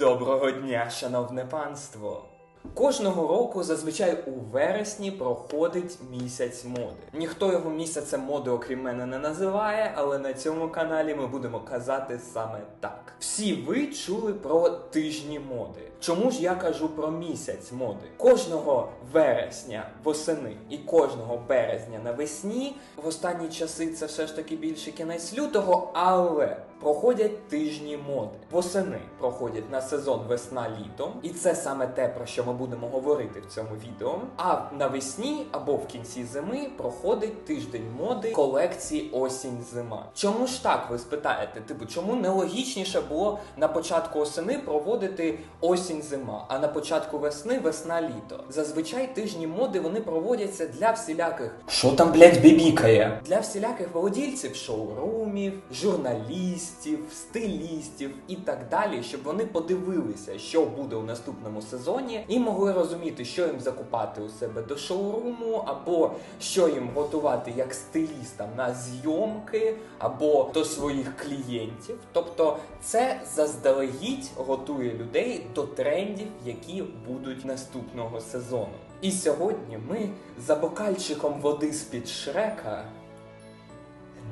Доброго дня, шановне панство! Кожного року зазвичай у вересні проходить місяць моди. Ніхто його місяцем моди, окрім мене, не називає, але на цьому каналі ми будемо казати саме так. Всі ви чули про тижні моди. Чому ж я кажу про місяць моди? Кожного вересня восени і кожного березня навесні в останні часи це все ж таки більше кінець лютого, але проходять тижні моди. Восени проходять на сезон весна-літо, і це саме те, про що ми будемо говорити в цьому відео. А навесні або в кінці зими проходить тиждень моди колекції осінь-зима. Чому ж так ви спитаєте? Типу, чому нелогічніше було на початку осени проводити осінь-зима, а на початку весни весна-літо? Зазвичай тижні моди вони проводяться для всіляких. Що там, блядь, бібікає? Для всіляких володільців шоурумів, журналістів, стилістів і так далі, щоб вони подивилися, що буде у наступному сезоні, і могли розуміти, що їм закупати у себе до шоуруму, або що їм готувати як стилістам на зйомки, або до своїх клієнтів. Тобто, це заздалегідь готує людей до трендів, які будуть наступного сезону. І сьогодні ми за бокальчиком води з-під шрека.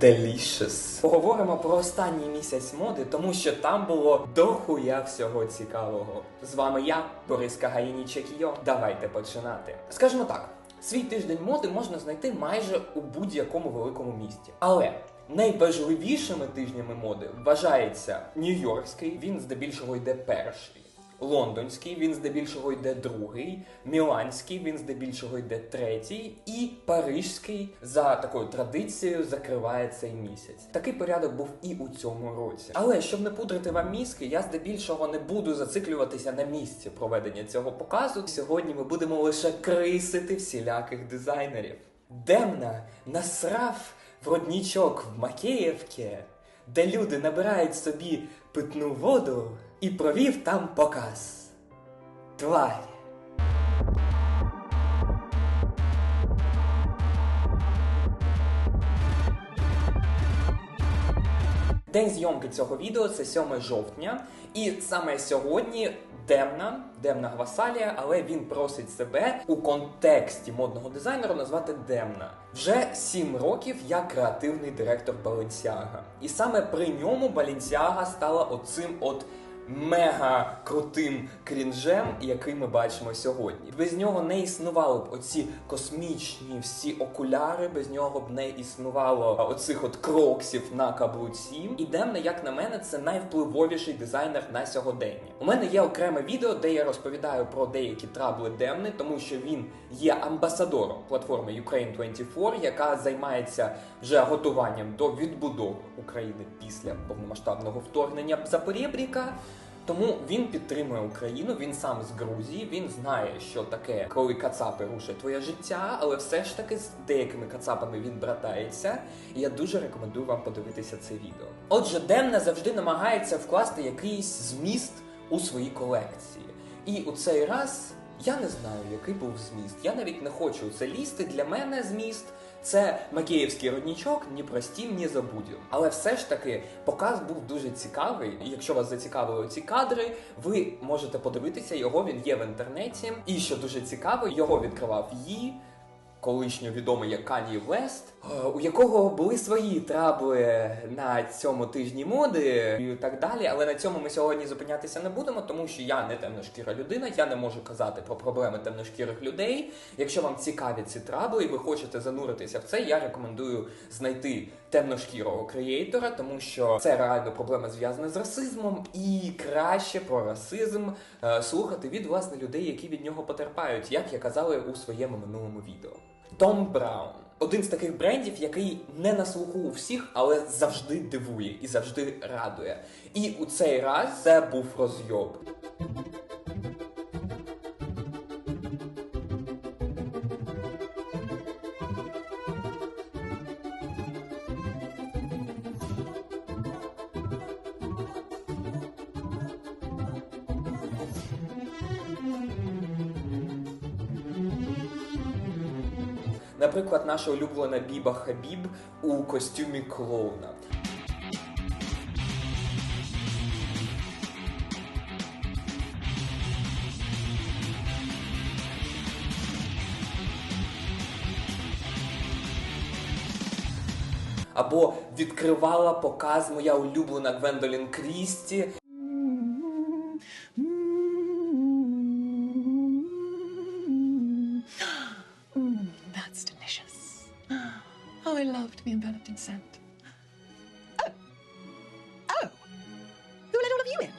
Delicious. Поговоримо про останній місяць моди, тому що там було дохуя всього цікавого. З вами я, Борис Кагаїні Чекійо. Давайте починати. Скажімо так, свій тиждень моди можна знайти майже у будь-якому великому місті. Але найважливішими тижнями моди вважається Нью-Йоркський, він здебільшого йде перший. Лондонський, він здебільшого йде другий, Міланський, він здебільшого йде третій, і Парижський за такою традицією закриває цей місяць. Такий порядок був і у цьому році. Але щоб не пудрити вам мізки, я здебільшого не буду зациклюватися на місці проведення цього показу. Сьогодні ми будемо лише крисити всіляких дизайнерів. Демна насрав роднічок в Макеївці, де люди набирають собі питну воду і провів там показ. Тварь. День зйомки цього відео це 7 жовтня, і саме сьогодні Демна, Демна Гвасалія, але він просить себе у контексті модного дизайнера назвати Демна. Вже 7 років я креативний директор Balenciaga. І саме при ньому Balenciaga стала оцим от мега крутим крінжем, який ми бачимо сьогодні. Без нього не існували б оці космічні всі окуляри, без нього б не існувало оцих от кроксів на каблуці. І Демна, як на мене, це найвпливовіший дизайнер на сьогодення. У мене є окреме відео, де я розповідаю про деякі трабли Демни, тому що він є амбасадором платформи Ukraine 24, яка займається вже готуванням до відбудови України після повномасштабного вторгнення Запорєбріка. Тому він підтримує Україну, він сам з Грузії, він знає, що таке, коли кацапи рушать твоє життя, але все ж таки з деякими кацапами він братається. І я дуже рекомендую вам подивитися це відео. Отже, Демна завжди намагається вкласти якийсь зміст у свої колекції. І у цей раз я не знаю, який був зміст. Я навіть не хочу це лізти. Для мене зміст. Це Макіївський роднічок, ні простім, ні забудів. Але все ж таки показ був дуже цікавий. І якщо вас зацікавили ці кадри, ви можете подивитися його. Він є в інтернеті. І що дуже цікаво, його відкривав її. Колишньо відомий як Кані Вест, у якого були свої трабли на цьому тижні моди і так далі. Але на цьому ми сьогодні зупинятися не будемо, тому що я не темношкіра людина, я не можу казати про проблеми темношкірих людей. Якщо вам цікаві ці трабли і ви хочете зануритися в це, я рекомендую знайти темношкірого креатора, тому що це реально проблема зв'язана з расизмом, і краще про расизм е, слухати від власне людей, які від нього потерпають, як я казали у своєму минулому відео. Том Браун. Один з таких брендів, який не на слуху у всіх, але завжди дивує і завжди радує. І у цей раз це був розйоб. Наприклад, наша улюблена Біба Хабіб у костюмі клоуна. Або відкривала показ моя улюблена Гвендолін Крісті. I love to be enveloped in scent. Oh! Oh! Who let all of you in?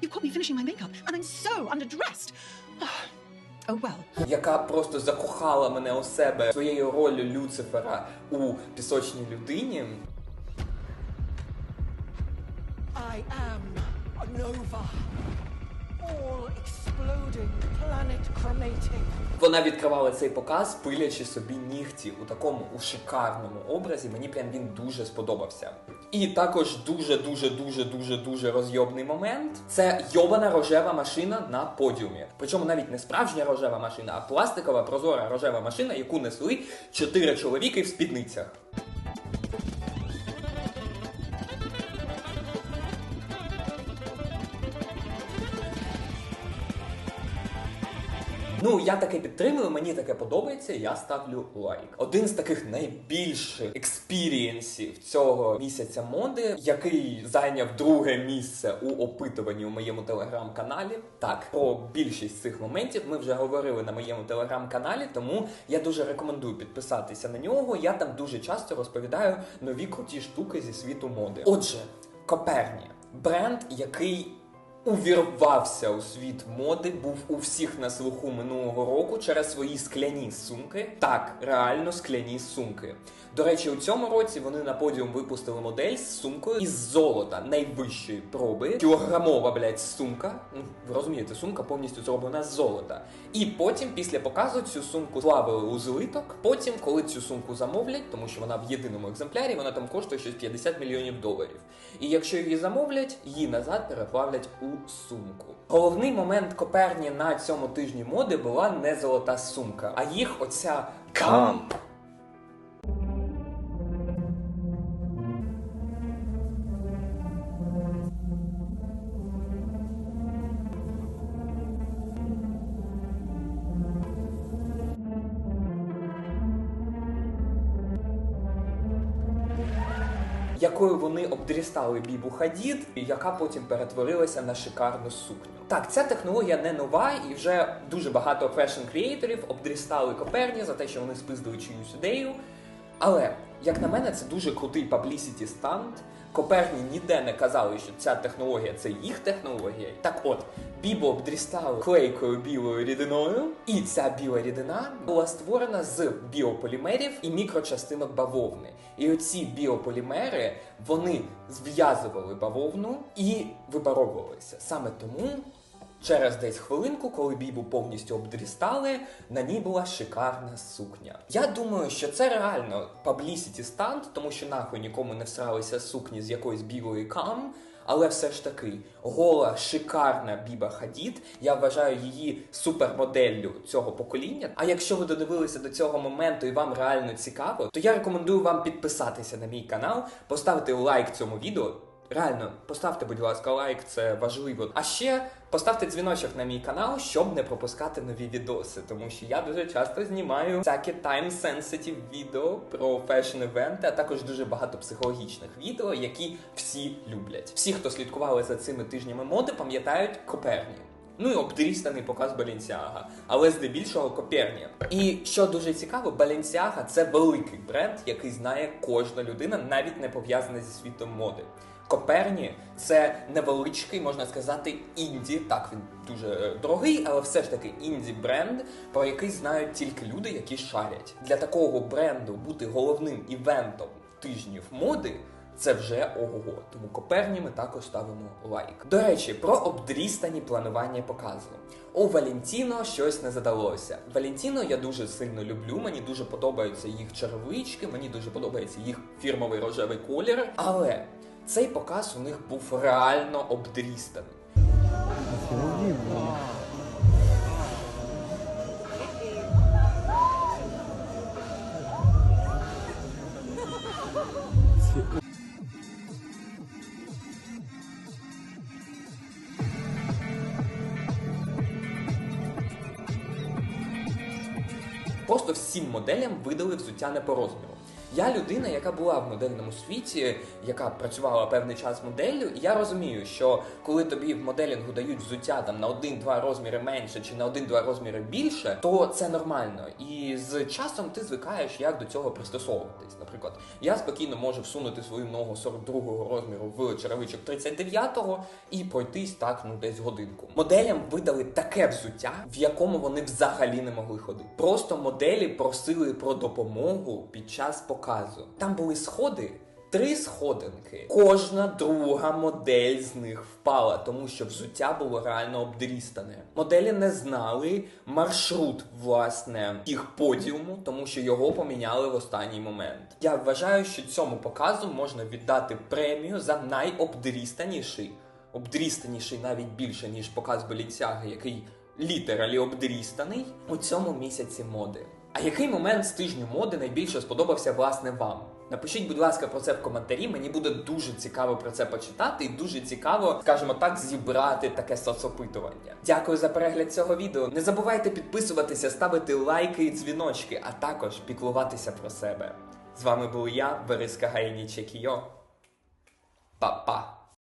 You caught me finishing my makeup, and I'm so underdressed. Oh, well. яка просто закохала мене у себе своєю ролью Люцифера у пісочній людині. I am a nova. Вона відкривала цей показ, пилячи собі нігті у такому у шикарному образі. Мені прям він дуже сподобався. І також дуже дуже дуже дуже дуже розйобний момент. Це йобана рожева машина на подіумі. Причому навіть не справжня рожева машина, а пластикова прозора рожева машина, яку несли чотири чоловіки в спідницях. Ну, я таке підтримую, мені таке подобається, я ставлю лайк. Один з таких найбільших експірієнсів цього місяця моди, який зайняв друге місце у опитуванні у моєму телеграм-каналі. Так, про більшість цих моментів ми вже говорили на моєму телеграм-каналі, тому я дуже рекомендую підписатися на нього. Я там дуже часто розповідаю нові круті штуки зі світу моди. Отже, Коперні бренд, який увірвався у світ моди, був у всіх на слуху минулого року через свої скляні сумки. Так, реально скляні сумки. До речі, у цьому році вони на подіум випустили модель з сумкою із золота найвищої проби. Кілограмова, блядь, сумка. Ну, ви розумієте, сумка повністю зроблена з золота. І потім, після показу, цю сумку плавили у злиток. Потім, коли цю сумку замовлять, тому що вона в єдиному екземплярі, вона там коштує щось 50 мільйонів доларів. І якщо її замовлять, її назад переплавлять у сумку. Головний момент Коперні на цьому тижні моди була не золота сумка, а їх оця кам. Якою вони обдрістали Бібу Хадід, яка потім перетворилася на шикарну сукню. Так, ця технологія не нова, і вже дуже багато фешн-крієйторів обдрістали Коперні за те, що вони спиздили чиюсь ідею. Але, як на мене, це дуже крутий publicity станд. Коперні ніде не казали, що ця технологія це їх технологія. Так от, Бібо обдрістали клейкою білою рідиною, і ця біла рідина була створена з біополімерів і мікрочастинок бавовни. І оці біополімери вони зв'язували бавовну і випаровувалися. Саме тому Через десь хвилинку, коли бібу повністю обдрістали, на ній була шикарна сукня. Я думаю, що це реально publicity stunt, тому що нахуй нікому не всралися сукні з якоїсь білої кам. Але все ж таки, гола, шикарна Біба Хадід. Я вважаю її супермоделлю цього покоління. А якщо ви додивилися до цього моменту і вам реально цікаво, то я рекомендую вам підписатися на мій канал, поставити лайк цьому відео. Реально, поставте, будь ласка, лайк, це важливо. А ще поставте дзвіночок на мій канал, щоб не пропускати нові відоси, тому що я дуже часто знімаю всякі тайм-сенситив відео про фешн-івенти, а також дуже багато психологічних відео, які всі люблять. Всі, хто слідкували за цими тижнями моди, пам'ятають Коперні. Ну і обдрістаний показ Баленсіага, але здебільшого Коперні. І що дуже цікаво, Баленсіага це великий бренд, який знає кожна людина, навіть не пов'язана зі світом моди. Коперні це невеличкий, можна сказати, інді. Так, він дуже е, дорогий, але все ж таки інді бренд, про який знають тільки люди, які шарять. Для такого бренду бути головним івентом тижнів моди. Це вже ого. Тому Коперні ми також ставимо лайк. До речі, про обдрістані планування показу. У Валентіно щось не задалося. Валентіно я дуже сильно люблю. Мені дуже подобаються їх черевички, мені дуже подобається їх фірмовий рожевий колір. Але цей показ у них був реально обдрістаний. Просто всім моделям видали взуття не по розміру. Я людина, яка була в модельному світі, яка працювала певний час моделлю, і я розумію, що коли тобі в моделінгу дають взуття там на один-два розміри менше чи на один-два розміри більше, то це нормально. І з часом ти звикаєш, як до цього пристосовуватись. Наприклад, я спокійно можу всунути свою ногу 42-го розміру в черевичок 39-го і пройтись так ну десь годинку. Моделям видали таке взуття, в якому вони взагалі не могли ходити. Просто моделі просили про допомогу під час показу. Там були сходи. Три сходинки. Кожна друга модель з них впала, тому що взуття було реально обдрістане. Моделі не знали маршрут власне їх подіуму, тому що його поміняли в останній момент. Я вважаю, що цьому показу можна віддати премію за найобдрістаніший, обдрістаніший навіть більше ніж показ Беліцяги, який літералі обдрістаний у цьому місяці моди. А який момент з тижню моди найбільше сподобався власне вам? Напишіть, будь ласка, про це в коментарі. Мені буде дуже цікаво про це почитати, і дуже цікаво, скажімо так, зібрати таке соцопитування. Дякую за перегляд цього відео. Не забувайте підписуватися, ставити лайки і дзвіночки, а також піклуватися про себе. З вами був я, Березка Гайні Чекіо. Па-па!